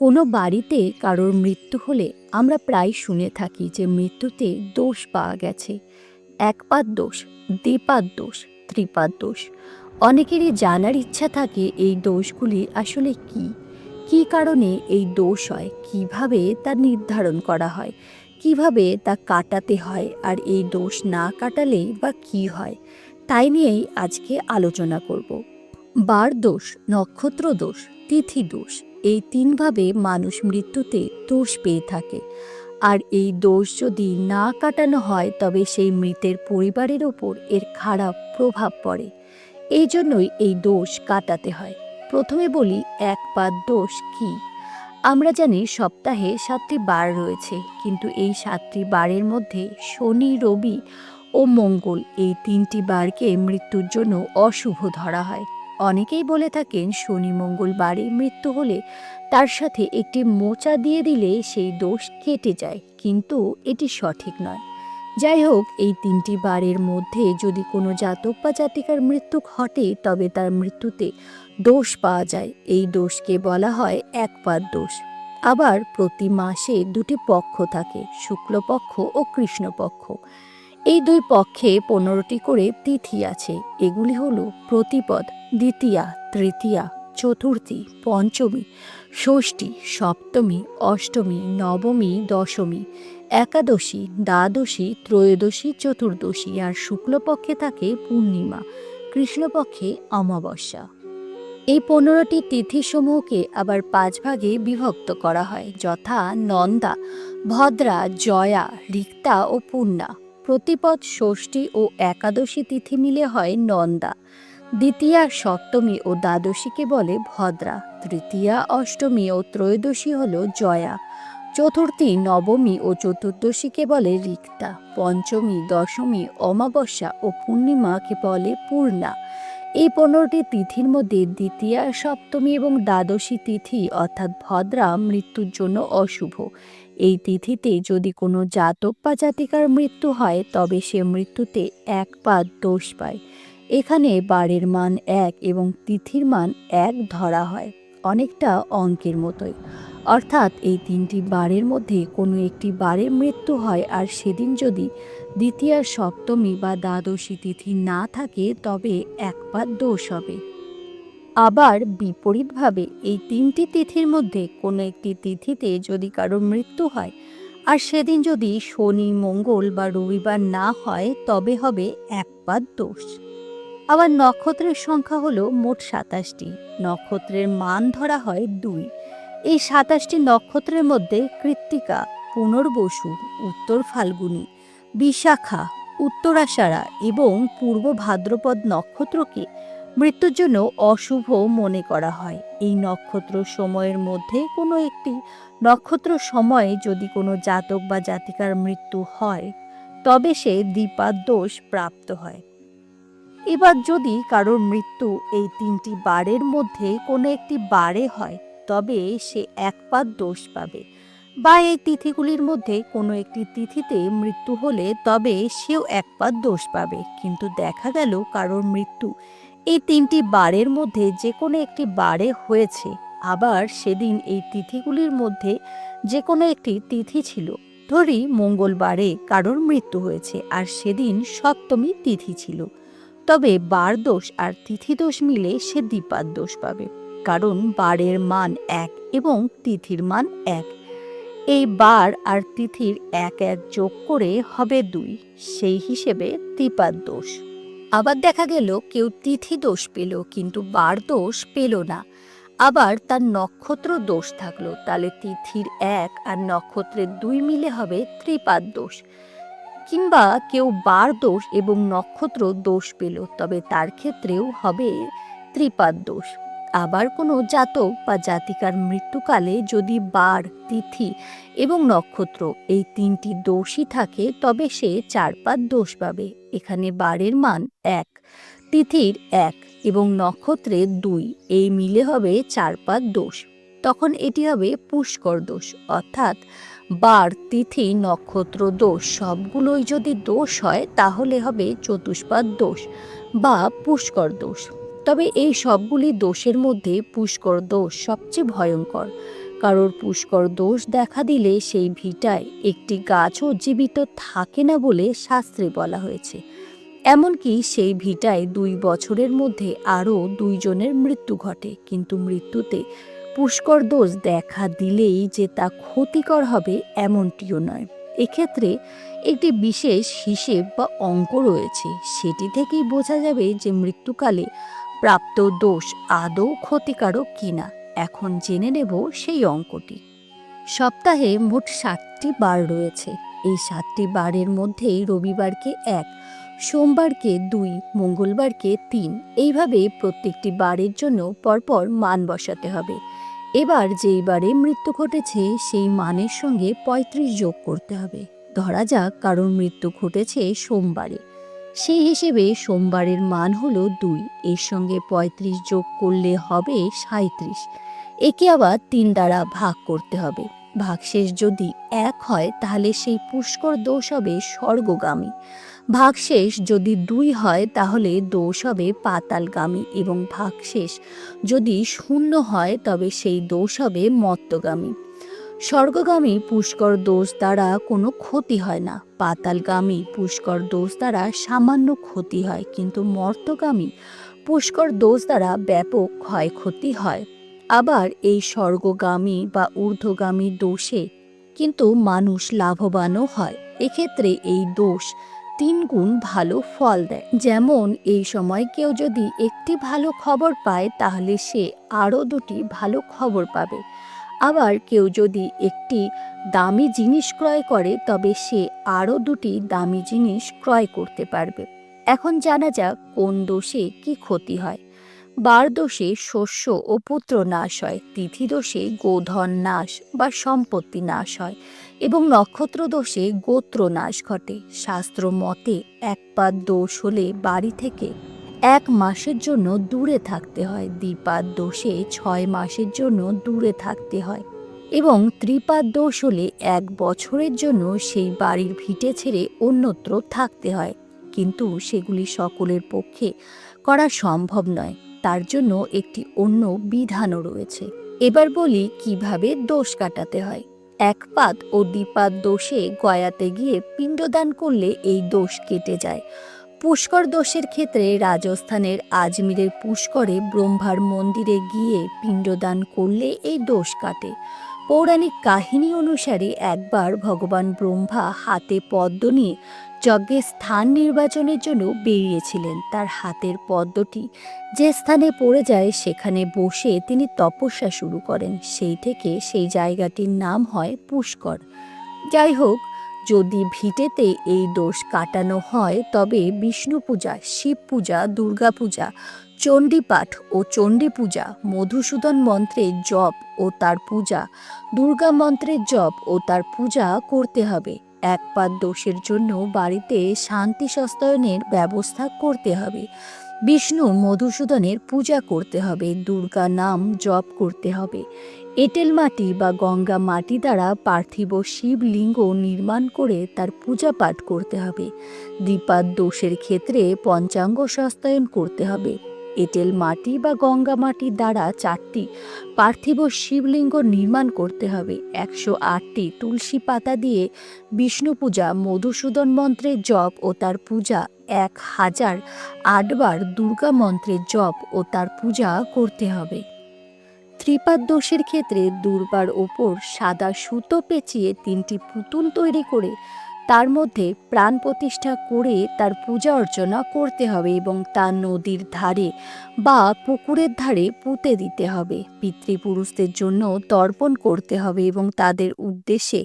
কোনো বাড়িতে কারোর মৃত্যু হলে আমরা প্রায় শুনে থাকি যে মৃত্যুতে দোষ পাওয়া গেছে। একপাত দোষ, দ্বিপাত দোষ, ত্রিপাত দোষ। অনেকেরই জানার ইচ্ছা থাকে এই দোষগুলি আসলে কি? কী কারণে এই দোষ হয়? কীভাবে তা নির্ধারণ করা হয়? কীভাবে তা কাটাতে হয়? আর এই দোষ না কাটালে বা কি হয়? তাই নিয়েই আজকে আলোচনা করব। বার দোষ, নক্ষত্র দোষ, তিথি দোষ। এই তিনভাবে মানুষ মৃত্যুতে দোষ পেয়ে থাকে। আর এই দোষ যদি না কাটানো হয়, তবে সেই মৃতের পরিবারের ওপর এর খারাপ প্রভাব পড়ে। এই জন্যই এই দোষ কাটাতে হয়। প্রথমে বলি, এক পাত দোষ কি? আমরা জানি সপ্তাহে সাতটি বার রয়েছে, কিন্তু এই সাতটি বারের মধ্যে শনি, রবি ও মঙ্গল এই তিনটি বারকে মৃত্যুর জন্য অশুভ ধরা হয়। অনেকেই বলে থাকেন, শনি মঙ্গলবারে মৃত্যু হলে তার সাথে একটি মোচা দিয়ে দিলে সেই দোষ কেটে যায়, কিন্তু এটি সঠিক নয়। যাই হোক, এই তিনটি বারের মধ্যে যদি কোনো জাতক বা জাতিকার মৃত্যু ঘটে, তবে তার মৃত্যুতে দোষ পাওয়া যায়। এই দোষকে বলা হয় একপাত দোষ। আবার প্রতি মাসে দুটি পক্ষ থাকে, শুক্লপক্ষ ও কৃষ্ণপক্ষ। এই দুই পক্ষে পনেরোটি করে তিথি আছে। এগুলি হল প্রতিপদ, দ্বিতীয়া, তৃতীয়া, চতুর্থী, পঞ্চমী, ষষ্ঠী, সপ্তমী, অষ্টমী, নবমী, দশমী, একাদশী, দ্বাদশী, ত্রয়োদশী, চতুর্দশী আর শুক্লপক্ষে থাকে পূর্ণিমা, কৃষ্ণপক্ষে অমাবস্যা। এই পনেরোটি তিথিসমূহকে আবার পাঁচ ভাগে বিভক্ত করা হয়, যথা নন্দা, ভদ্রা, জয়া, রিক্তা ও পূর্ণা। প্রতিপদ ষষ্ঠী ও একাদশী তিথি মিলে হয় নন্দা। দ্বিতীয়া সপ্তমী ও দ্বাদশীকে বলে ভদ্রা। তৃতীয়া অষ্টমী ও ত্রয়োদশী হল জয়া। চতুর্থী নবমী ও চতুর্দশীকে বলে রিক্তা। পঞ্চমী, দশমী, অমাবস্যা ও পূর্ণিমাকে বলে পূর্ণা। এই পনেরোটি তিথির মধ্যে দ্বিতীয়া সপ্তমী এবং দ্বাদশী তিথি অর্থাৎ ভদ্রা মৃত্যুর জন্য অশুভ। এই তিথিতে যদি কোনো জাতক বা জাতিকার মৃত্যু হয়, তবে সে মৃত্যুতে এক পাত দোষ পায়। এখানে বারের মান এক এবং তিথির মান এক ধরা হয়, অনেকটা অঙ্কের মতোই। অর্থাৎ এই তিনটি বারের মধ্যে কোনো একটি বারের মৃত্যু হয় আর সেদিন যদি দ্বিতীয় সপ্তমী বা দ্বাদশী তিথি না থাকে, তবে এক পাত দোষ হবে। আবার বিপরীতভাবে এই তিনটি তিথির মধ্যে কোনো একটি তিথিতে যদি কারও মৃত্যু হয়, আর সেদিন যদি শনি, মঙ্গল বা রবিবার না হয়, তবে হবে এক পাত দোষ। আবার নক্ষত্রের সংখ্যা হলো মোট সাতাশটি, নক্ষত্রের মান ধরা হয় দুই। এই সাতাশটি নক্ষত্রের মধ্যে কৃত্তিকা, পুনর্বসু, উত্তর ফাল্গুনী, বিশাখা উত্তরাষাঢ়া এবং পূর্ব ভাদ্রপদ নক্ষত্রকে মৃত্যুর জন্য অশুভ মনে করা হয়। এই নক্ষত্র সময়ের মধ্যে কোনো একটি নক্ষত্র সময়ে যদি কোনো জাতক বা জাতিকার মৃত্যু হয়, তবে সে দ্বিপাদ দোষ প্রাপ্ত হয়। এবার যদি কারোর মৃত্যু এই তিনটি বারের মধ্যে কোনো একটি বারে হয়, তবে সে একপাত দোষ পাবে। বা এই তিথিগুলির মধ্যে কোনো একটি তিথিতে মৃত্যু হলে তবে সেও একপাত দোষ পাবে। কিন্তু দেখা গেল কারোর মৃত্যু এই তিনটি বারের মধ্যে যে কোনো একটি বারে হয়েছে। আবার সেদিন এই তিথিগুলির মধ্যে যে কোনো একটি তিথি ছিল। ধরি মঙ্গলবারে কারোর মৃত্যু হয়েছে আর সেদিন সপ্তমী তিথি ছিল। তবে বার দোষ আর তিথি দোষ মিলে সে দ্বিপাদ দোষ পাবে। কারণ বারের মান এক এবং তিথির মান এক। এই বার আর তিথির এক এক যোগ করে হবে দুই। সেই হিসেবে ত্রিপাদ দোষ। আবার দেখা গেল কেউ তিথি দোষ পেল, কিন্তু বার দোষ পেল না। আবার তার নক্ষত্র দোষ থাকল, তাহলে তিথির এক আর নক্ষত্রের দুই মিলে হবে ত্রিপাদ দোষ। কিংবা কেউ বার দোষ এবং নক্ষত্র দোষ পেল, তবে তার ক্ষেত্রেও হবে ত্রিপাদ দোষ। আবার কোনো জাতক বা জাতিকার মৃত্যুকালে যদি বার, তিথি এবং নক্ষত্র এই তিনটি দোষই থাকে, তবে সে চার পাঁচ দোষ পাবে। এখানে বারের মান এক, তিথির এক এবং নক্ষত্রের দুই, এই মিলে হবে চার পাঁচ দোষ। তখন এটি হবে পুষ্কর দোষ, অর্থাৎ বার, তিথি, নক্ষত্র দোষ সবগুলোই যদি দোষ হয়, তাহলে হবে চতুষ্পাদ দোষ বা পুষ্কর দোষ। তবে এই সবগুলি দোষের মধ্যে পুষ্কর দোষ সবচেয়ে ভয়ঙ্কর। কারোর পুষ্কর দোষ দেখা দিলে সেই ভিটায় একটি গাছও জীবিত থাকে না বলে শাস্ত্রে বলা হয়েছে। এমনকি সেই ভিটায় দুই বছরের মধ্যে আরও দুইজনের মৃত্যু ঘটে, কিন্তু মৃত্যুতে পুষ্কর দোষ দেখা দিলেই যে তা ক্ষতিকর হবে এমনটিও নয়। এক্ষেত্রে একটি বিশেষ হিসেব বা অঙ্ক রয়েছে, সেটি থেকেই বোঝা যাবে যে মৃত্যুকালে প্রাপ্ত দোষ আদৌ ক্ষতিকারক কিনা, এখন জেনে নেব সেই অঙ্কটি। সপ্তাহে মোট সাতটি বার রয়েছে। এই সাতটি বারের মধ্যেই রবিবারকে এক, সোমবারকে দুই, মঙ্গলবারকে তিন, এইভাবে প্রত্যেকটি বারের জন্য পরপর মান বসাতে হবে। এবার যেই বারে মৃত্যু ঘটেছে, সেই মানের সঙ্গে পঁয়ত্রিশ যোগ করতে হবে। ধরা যাক কারোর মৃত্যু ঘটেছে সোমবারে। সেই হিসেবে সোমবারের মান হলো দুই। এর সঙ্গে পঁয়ত্রিশ যোগ করলে হবে সাঁত্রিশ একে আবার তিন দ্বারা ভাগ করতে হবে। ভাগশেষ যদি এক হয়, তাহলে সেই পুষ্কর দোষ হবে স্বর্গগামী। ভাগশেষ যদি দুই হয়, তাহলে দোষ হবে পাতালগামী এবং ভাগশেষ যদি শূন্য হয়, তবে সেই দোষ হবে মত্তগামী। স্বর্গগামী পুষ্কর দোষ দ্বারা কোনো ক্ষতি হয় না। পাতালগামী পুষ্কর দোষ দ্বারা সামান্য ক্ষতি হয়, কিন্তু মর্তগামী পুষ্কর দোষ দ্বারা ব্যাপক ক্ষয়ক্ষতি হয়। আবার এই স্বর্গগামী বা ঊর্ধ্বগামী দোষে কিন্তু মানুষ লাভবানও হয়। এক্ষেত্রে এই দোষ তিন গুণ ভালো ফল দেয়। যেমন, এই সময় কেউ যদি একটি ভালো খবর পায়, তাহলে সে আরও দুটি ভালো খবর পাবে। আবার কেউ যদি একটি দামি জিনিস ক্রয় করে, তবে সে আরও দুটি দামি জিনিস ক্রয় করতে পারবে। এখন জানা যাক কোন দোষে কি ক্ষতি হয়। বার দোষে শস্য ও পুত্র নাশ হয়, তিথি দোষে গোধন নাশ বা সম্পত্তি নাশ হয় এবং নক্ষত্র দোষে গোত্র নাশ ঘটে। শাস্ত্র মতে এক পাত দোষ হলে বাড়ি থেকে এক মাসের জন্য দূরে থাকতে হয়। দ্বিপাদ দোষে ছয় মাসের জন্য দূরে থাকতে হয় এবং ত্রিপাদ দোষ হলে এক বছরের জন্য সেই বাড়ির ভিটে ছেড়ে অন্যত্র থাকতে হয়। কিন্তু সেগুলি সকলের পক্ষে করা সম্ভব নয়। তার জন্য একটি অন্য বিধানও রয়েছে। এবার বলি কীভাবে দোষ কাটাতে হয়। একপাত ও দ্বিপাত দোষে গয়াতে গিয়ে পিণ্ডদান করলে এই দোষ কেটে যায়। পুষ্কর দোষের ক্ষেত্রে রাজস্থানের আজমিরের পুষ্করে ব্রহ্মার মন্দিরে গিয়ে পিণ্ডদান করলে এই দোষ কাটে। পৌরাণিক কাহিনী অনুসারে একবার ভগবান ব্রহ্মা হাতে পদ্ম নিয়ে যজ্ঞের স্থান নির্বাচনের জন্য বেরিয়েছিলেন। তার হাতের পদ্মটি যে স্থানে পড়ে যায় সেখানে বসে তিনি তপস্যা শুরু করেন। সেই থেকে সেই জায়গাটির নাম হয় পুষ্কর। যাই হোক যদি ভিটেতে এই দোষ কাটানো হয়, তবে বিষ্ণু পূজা, শিব পূজা, দুর্গা পূজা, চণ্ডীপাঠ ও চণ্ডী পূজা, মধুসূদন মন্ত্রের জপ ও তার পূজা, দুর্গা মন্ত্রের জপ ও তার পূজা করতে হবে। এক পাত দোষের জন্য বাড়িতে শান্তি সস্তায়নের ব্যবস্থা করতে হবে। বিষ্ণু মধুসূদনের পূজা করতে হবে, দুর্গা নাম জপ করতে হবে। এঁটেল মাটি বা গঙ্গা মাটি দ্বারা পার্থিব শিবলিঙ্গ নির্মাণ করে তার পূজা পাঠ করতে হবে। দীপার দোষের ক্ষেত্রে পঞ্চাঙ্গ সস্তায়ন করতে হবে। এঁটেল মাটি বা গঙ্গা মাটির দ্বারা চারটি পার্থিব শিবলিঙ্গ নির্মাণ করতে হবে। একশো আটটি তুলসী পাতা দিয়ে বিষ্ণু পূজা, মধুসূদন মন্ত্রের জপ ও তার পূজা, এক হাজার আটবার দুর্গা মন্ত্রের জপ ও তার পূজা করতে হবে। ত্রিপাদ দোষের ক্ষেত্রে দুর্বার ওপর সাদা সুতো পেঁচিয়ে তিনটি পুতুল তৈরি করে তার মধ্যে প্রাণ প্রতিষ্ঠা করে তার পূজা অর্চনা করতে হবে এবং তা নদীর ধারে বা পুকুরের ধারে পুঁতে দিতে হবে। পিতৃপুরুষদের জন্য তর্পণ করতে হবে এবং তাদের উদ্দেশ্যে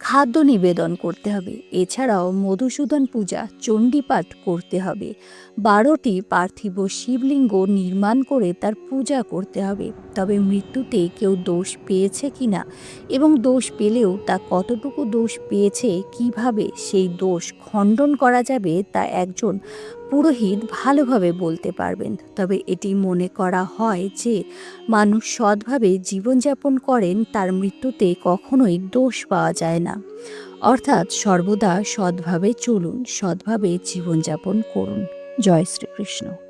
খাদ্য নিবেদন করতে হবে। এছাড়াও মধুসূদন পূজা, চণ্ডীপাঠ করতে হবে। বারোটি পার্থিব শিবলিঙ্গ নির্মাণ করে তার পূজা করতে হবে। তবে মৃত্যুতে কেউ দোষ পেয়েছে কিনা এবং দোষ পেলেও তা কতটুকু দোষ পেয়েছে, কীভাবে সেই দোষ খণ্ডন করা যাবে তা একজন পুরোহিত ভালোভাবে বলতে পারবেন। তবে এটি মনে করা হয় যে, মানুষ সৎভাবে জীবনযাপন করেন, তার মৃত্যুতে কখনোই দোষ পাওয়া যায় না। অর্থাৎ সর্বদা সৎভাবে চলুন, সৎভাবে জীবনযাপন করুন। জয় শ্রীকৃষ্ণ।